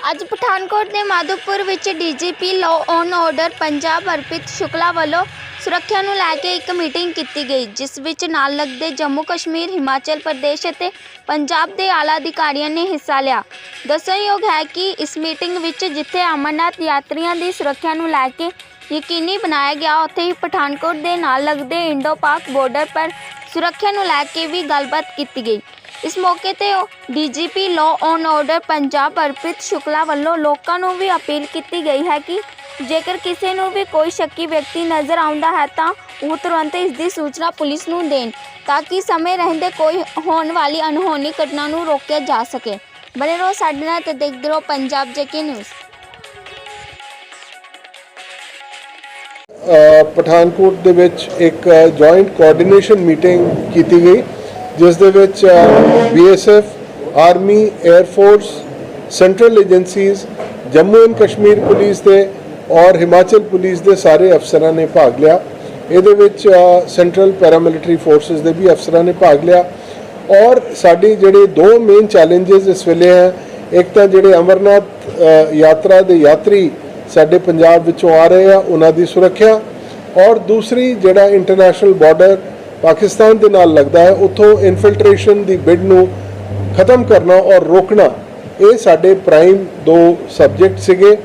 ਅੱਜ ਪਠਾਨਕੋਟ ਦੇ ਮਾਧੋਪੁਰ ਵਿੱਚ DGP law and order Punjab Arpit Shukla ਵੱਲੋਂ ਸੁਰੱਖਿਆ ਨੂੰ ਲੈ ਕੇ ਇੱਕ ਮੀਟਿੰਗ ਕੀਤੀ ਗਈ, ਜਿਸ ਵਿੱਚ ਨਾਲ ਲੱਗਦੇ ਜੰਮੂ ਕਸ਼ਮੀਰ, ਹਿਮਾਚਲ ਪ੍ਰਦੇਸ਼ ਅਤੇ ਪੰਜਾਬ ਦੇ ਆਲਾ ਅਧਿਕਾਰੀਆਂ ਨੇ ਹਿੱਸਾ ਲਿਆ। ਦੱਸਣਯੋਗ ਹੈ ਕਿ ਇਸ ਮੀਟਿੰਗ ਵਿੱਚ ਜਿੱਥੇ ਅਮਰਨਾਥ ਯਾਤਰੀਆਂ ਦੀ ਸੁਰੱਖਿਆ ਨੂੰ ਲੈ ਕੇ ਯਕੀਨੀ ਬਣਾਇਆ ਗਿਆ, ਉੱਥੇ ਹੀ ਪਠਾਨਕੋਟ ਦੇ ਨਾਲ ਲੱਗਦੇ ਇੰਡੋ ਪਾਕ ਬਾਰਡਰ ਪਰ ਸੁਰੱਖਿਆ ਨੂੰ ਲੈ ਕੇ ਵੀ ਗੱਲਬਾਤ ਕੀਤੀ ਗਈ। ਇਸ ਮੌਕੇ ਤੇ DGP law and order Punjab Arpit Shukla ਵੱਲੋਂ ਲੋਕਾਂ ਨੂੰ ਵੀ ਅਪੀਲ ਕੀਤੀ ਗਈ ਹੈ ਕਿ ਜੇਕਰ ਕਿਸੇ ਨੂੰ ਵੀ ਕੋਈ ਸ਼ੱਕੀ ਵਿਅਕਤੀ ਨਜ਼ਰ ਆਉਂਦਾ ਹੈ ਤਾਂ ਉਹ ਤੁਰੰਤ ਇਸ ਦੀ ਸੂਚਨਾ ਪੁਲਿਸ ਨੂੰ ਦੇਣ ਤਾਂ ਕਿ ਸਮੇਂ ਰਹਿੰਦੇ ਕੋਈ ਹੋਣ ਵਾਲੀ ਅਨਹੋਣੀ ਘਟਨਾ ਨੂੰ ਰੋਕਿਆ ਜਾ ਸਕੇ। ਬਣੇ ਰਹੋ ਸਾਡੇ ਨਾਲ ਤੇ ਦੇਖਦੇ ਰਹੋ ਪੰਜਾਬ ਜੇਕੇ ਨਿਊਜ਼। ਪਠਾਨਕੋਟ ਦੇ ਵਿੱਚ ਇੱਕ ਜੁਆਇੰਟ ਕੋਆਰਡੀਨੇਸ਼ਨ ਮੀਟਿੰਗ ਕੀਤੀ ਗਈ। ਜਿਸ ਦੇ ਵਿੱਚ BSF army air force central agencies Jammu and Kashmir police ਦੇ ਔਰ ਹਿਮਾਚਲ ਪੁਲਿਸ ਦੇ ਸਾਰੇ ਅਫਸਰਾਂ ਨੇ ਭਾਗ ਲਿਆ। ਇਹਦੇ ਵਿੱਚ ਸੈਂਟਰਲ ਪੈਰਾਮਿਲਟਰੀ ਫੋਰਸਸ ਦੇ ਵੀ ਅਫਸਰਾਂ ਨੇ ਭਾਗ ਲਿਆ। ਔਰ ਸਾਡੀ ਜਿਹੜੇ ਦੋ ਮੇਨ ਚੈਲੰਜਸ ਇਸ ਵੇਲੇ ਹੈ, ਇੱਕ ਤਾਂ ਜਿਹੜੇ ਅਮਰਨਾਥ ਯਾਤਰਾ ਦੇ ਯਾਤਰੀ ਸਾਡੇ ਪੰਜਾਬ ਵਿੱਚੋਂ ਆ ਰਹੇ ਆ, ਉਹਨਾਂ ਦੀ ਸੁਰੱਖਿਆ। ਔਰ ਦੂਸਰੀ ਜਿਹੜਾ ਇੰਟਰਨੈਸ਼ਨਲ ਬਾਰਡਰ ਪਾਕਿਸਤਾਨ ਦੇ ਨਾਲ ਲੱਗਦਾ ਹੈ, ਉੱਥੋਂ ਇਨਫਿਲਟ੍ਰੇਸ਼ਨ ਦੀ ਬਿਡ ਨੂੰ ਖਤਮ ਕਰਨਾ ਔਰ ਰੋਕਣਾ, ਇਹ ਸਾਡੇ ਪ੍ਰਾਈਮ ਦੋ ਸਬਜੈਕਟ ਸੀਗੇ।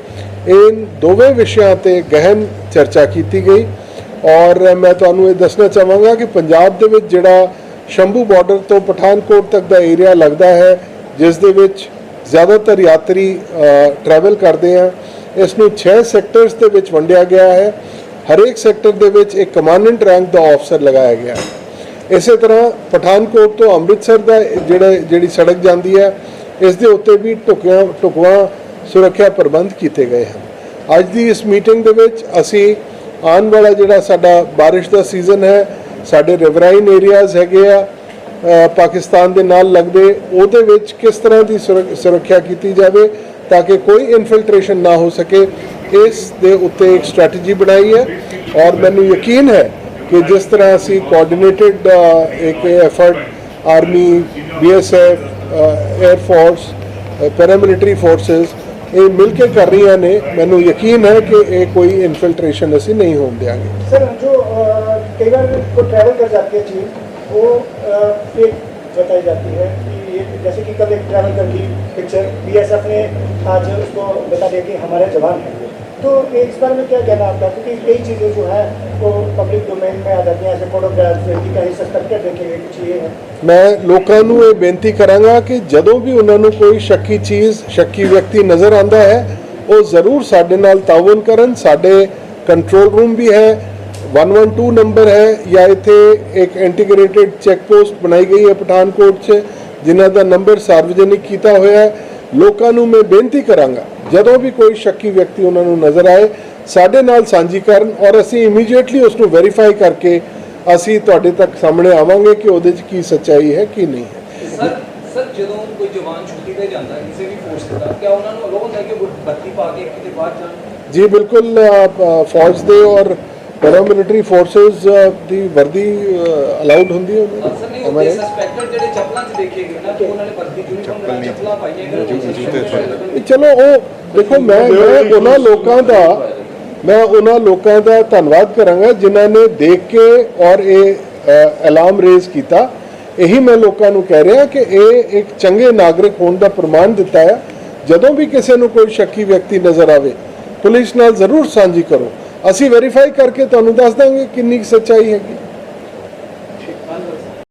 ਇਹ ਦੋਵੇਂ ਵਿਸ਼ਿਆਂ ਤੇ ਗਹਿਨ ਚਰਚਾ ਕੀਤੀ ਗਈ ਔਰ ਮੈਂ ਤੁਹਾਨੂੰ ਇਹ ਦੱਸਣਾ ਚਾਹਾਂਗਾ ਕਿ ਪੰਜਾਬ ਦੇ ਵਿੱਚ ਜਿਹੜਾ ਸ਼ੰਭੂ ਬਾਰਡਰ ਤੋਂ ਪਠਾਨਕੋਟ ਤੱਕ ਦਾ ਏਰੀਆ ਲੱਗਦਾ ਹੈ, ਜਿਸ ਦੇ ਵਿੱਚ ਜ਼ਿਆਦਾਤਰ ਯਾਤਰੀ ਟਰੈਵਲ ਕਰਦੇ ਆ। ਇਸ ਨੂੰ 6 ਸੈਕਟਰਸ ਦੇ ਵਿੱਚ ਵੰਡਿਆ ਗਿਆ ਹੈ। ਹਰੇਕ ਸੈਕਟਰ ਦੇ ਵਿੱਚ ਇੱਕ ਕਮਾਂਡੈਂਟ ਰੈਂਕ ਦਾ ਅਫਸਰ ਲਗਾਇਆ ਗਿਆ ਇਸੇ ਤਰ੍ਹਾਂ ਪਠਾਨਕੋਟ ਤੋਂ ਅੰਮ੍ਰਿਤਸਰ ਦਾ ਜਿਹੜਾ, ਜਿਹੜੀ ਸੜਕ ਜਾਂਦੀ ਹੈ, ਇਸ ਦੇ ਉੱਤੇ ਵੀ ਟੁਕਿਆ ਟੁਕਵਾ ਸੁਰੱਖਿਆ ਪ੍ਰਬੰਧ ਕੀਤੇ ਗਏ ਹਨ। ਅੱਜ ਦੀ ਇਸ ਮੀਟਿੰਗ ਦੇ ਵਿੱਚ ਅਸੀਂ ਆਉਣ ਵਾਲਾ ਜਿਹੜਾ ਸਾਡਾ ਬਾਰਿਸ਼ ਦਾ ਸੀਜ਼ਨ ਹੈ, ਸਾਡੇ ਰਿਵਰਾਈਨ ਏਰੀਆਜ਼ ਹੈਗੇ ਆ ਪਾਕਿਸਤਾਨ ਦੇ ਨਾਲ ਲੱਗਦੇ, ਉਹਦੇ ਵਿੱਚ ਕਿਸ ਤਰ੍ਹਾਂ ਦੀ ਸੁਰੱਖ- ਸੁਰੱਖਿਆ ਕੀਤੀ ਜਾਵੇ ਤਾਂ ਕਿ ਕੋਈ ਇਨਫਿਲਟ੍ਰੇਸ਼ਨ ਨਾ ਹੋ ਸਕੇ। ਇਸ ਦੇ ਉੱਤੇ ਇੱਕ ਸਟ੍ਰੈਟਜੀ ਬਣਾਈ ਹੈ ਔਰ ਮੈਨੂੰ ਯਕੀਨ ਹੈ ਕਿ ਜਿਸ ਤਰ੍ਹਾਂ ਅਸੀਂ ਕੋਆਰਡੀਨੇਟਿਡ ਇੱਕ effort army BSF air force paramilitary forces ਇਹ ਮਿਲ ਕੇ ਕਰ ਰਹੀਆਂ ਨੇ। ਮੈਨੂੰ ਯਕੀਨ ਹੈ ਕਿ ਇਹ ਕੋਈ ਇਨਫਿਲਟ੍ਰੇਸ਼ਨ ਅਸੀਂ ਨਹੀਂ ਹੋਣ ਦਿਆਂਗੇ। ਸਰ ਜੋ ਕਈ ਵਾਰ ਕੋ ਟਰੈਵਲ ਕਰ ਜਾਂਦੇ ਚੀਜ਼ ਉਹ एक बताई जाती है कि जैसे कि कल एक ट्रैवल कर की पिक्चर बीएसएफ ने आज उसको बता दिया कि हमारे जवान हैं तो इस बारे में क्या कहना आपका क्योंकि कई चीज़ें जो है वो पब्लिक डोमेन में आ जाती हैं ऐसे फोटोग्राफ्स की कहीं सस्तर कर देखेंगे कुछ ये है ਮੈਂ ਲੋਕਾਂ ਨੂੰ ਇਹ ਬੇਨਤੀ ਕਰਾਂਗਾ ਕਿ ਜਦੋਂ ਵੀ ਉਹਨਾਂ ਨੂੰ ਕੋਈ ਸ਼ੱਕੀ ਚੀਜ਼ ਸ਼ੱਕੀ ਵਿਅਕਤੀ ਨਜ਼ਰ ਆਂਦਾ ਹੈ ਉਹ ਜ਼ਰੂਰ ਸਾਡੇ ਨਾਲ ਤਾਉਨ ਕਰਨ ਸਾਡੇ ਕੰਟਰੋਲ ਰੂਮ ਵੀ ਹੈ 112 ਨੰਬਰ ਹੈ ਜਾਂ ਇੱਥੇ ਇੱਕ ਇੰਟੀਗ੍ਰੇਟਿਡ ਚੈੱਕ ਪੋਸਟ ਬਣਾਈ ਗਈ ਹੈ ਪਠਾਨਕੋਟ 'ਚ ਜਿਨ੍ਹਾਂ ਦਾ ਨੰਬਰ ਸਾਰਵਜਨਿਕ ਕੀਤਾ ਹੋਇਆ ਹੈ ਲੋਕਾਂ ਨੂੰ ਮੈਂ ਬੇਨਤੀ ਕਰਾਂਗਾ ਜਦੋਂ ਵੀ ਕੋਈ ਸ਼ੱਕੀ ਵਿਅਕਤੀ ਉਹਨਾਂ ਨੂੰ ਨਜ਼ਰ ਆਏ ਸਾਡੇ ਨਾਲ ਸਾਂਝੀ ਕਰਨ ਔਰ ਅਸੀਂ ਇਮੀਡੀਏਟਲੀ ਉਸ ਨੂੰ ਵੈਰੀਫਾਈ ਕਰਕੇ ਅਸੀਂ ਤੁਹਾਡੇ ਤੱਕ ਸਾਹਮਣੇ ਆਵਾਂਗੇ ਕਿ ਉਹਦੇ 'ਚ ਕੀ ਸੱਚਾਈ ਹੈ ਕੀ ਨਹੀਂ ਹੈ। ਸਰ ਸਰ ਜਦੋਂ ਕੋਈ ਜਵਾਨ ਛੁੱਟੀ ਤੇ ਜਾਂਦਾ ਹੈ, ਕਿਸੇ ਵੀ ਫੋਰਸ ਦਾ ਕਿਆ ਉਹਨਾਂ ਨੂੰ ਅਲਾਉ ਹੁੰਦਾ ਹੈ ਕਿ ਉਹ ਬੱਤੀ ਪਾ ਕੇ ਕਿਤੇ ਬਾਹਰ ਜਾਣ ਜੀ ਬਿਲਕੁਲ ਫੌਜ ਦੇ ਔਰ ਪੈਰਾਮਿਲਟਰੀ ਫੋਰਸਸ ਦੀ ਵਰਦੀ ਅਲਾਉਡ ਹੁੰਦੀ ਹੈ ਹਮਾਰੇ ਸਸਪੈਕਟਡ ਜਿਹੜੇ ਚੱਪਲਾਂ 'ਚ ਦੇਖੇ ਗਏ ਨਾ ਕਿ ਉਹਨਾਂ ਨੇ ਵਰਦੀ ਯੂਨੀਫਾਰਮ ਨਾਲ ਚੱਪਲਾਂ ਪਾਈਆਂ ਗਏ ਇਹ ਚਲੋ ਉਹ ਦੇਖੋ ਮੈਂ ਮੈਂ ਉਹਨਾਂ ਲੋਕਾਂ ਦਾ ਮੈਂ ਉਹਨਾਂ ਲੋਕਾਂ ਦਾ ਧੰਨਵਾਦ ਕਰਾਂਗਾ ਜਿਨ੍ਹਾਂ ਨੇ ਦੇਖ ਕੇ ਔਰ ਇਹ ਅਲਾਰਮ ਰੇਜ਼ ਕੀਤਾ। ਇਹੀ ਮੈਂ ਲੋਕਾਂ ਨੂੰ ਕਹਿ ਰਿਹਾ ਕਿ ਇਹ ਇੱਕ ਚੰਗੇ ਨਾਗਰਿਕ ਹੋਣ ਦਾ ਪ੍ਰਮਾਣ ਦਿੱਤਾ ਹੈ ਜਦੋਂ ਵੀ ਕਿਸੇ ਨੂੰ ਕੋਈ ਸ਼ੱਕੀ ਵਿਅਕਤੀ ਨਜ਼ਰ ਆਵੇ ਪੁਲਿਸ ਨਾਲ ਜ਼ਰੂਰ ਸਾਂਝੀ ਕਰੋ। ਅਸੀਂ ਵੈਰੀਫਾਈ ਕਰਕੇ ਤੁਹਾਨੂੰ ਦੱਸ ਦਾਂਗੇ ਕਿੰਨੀ ਕੁ ਸੱਚਾਈ ਹੈਗੀ।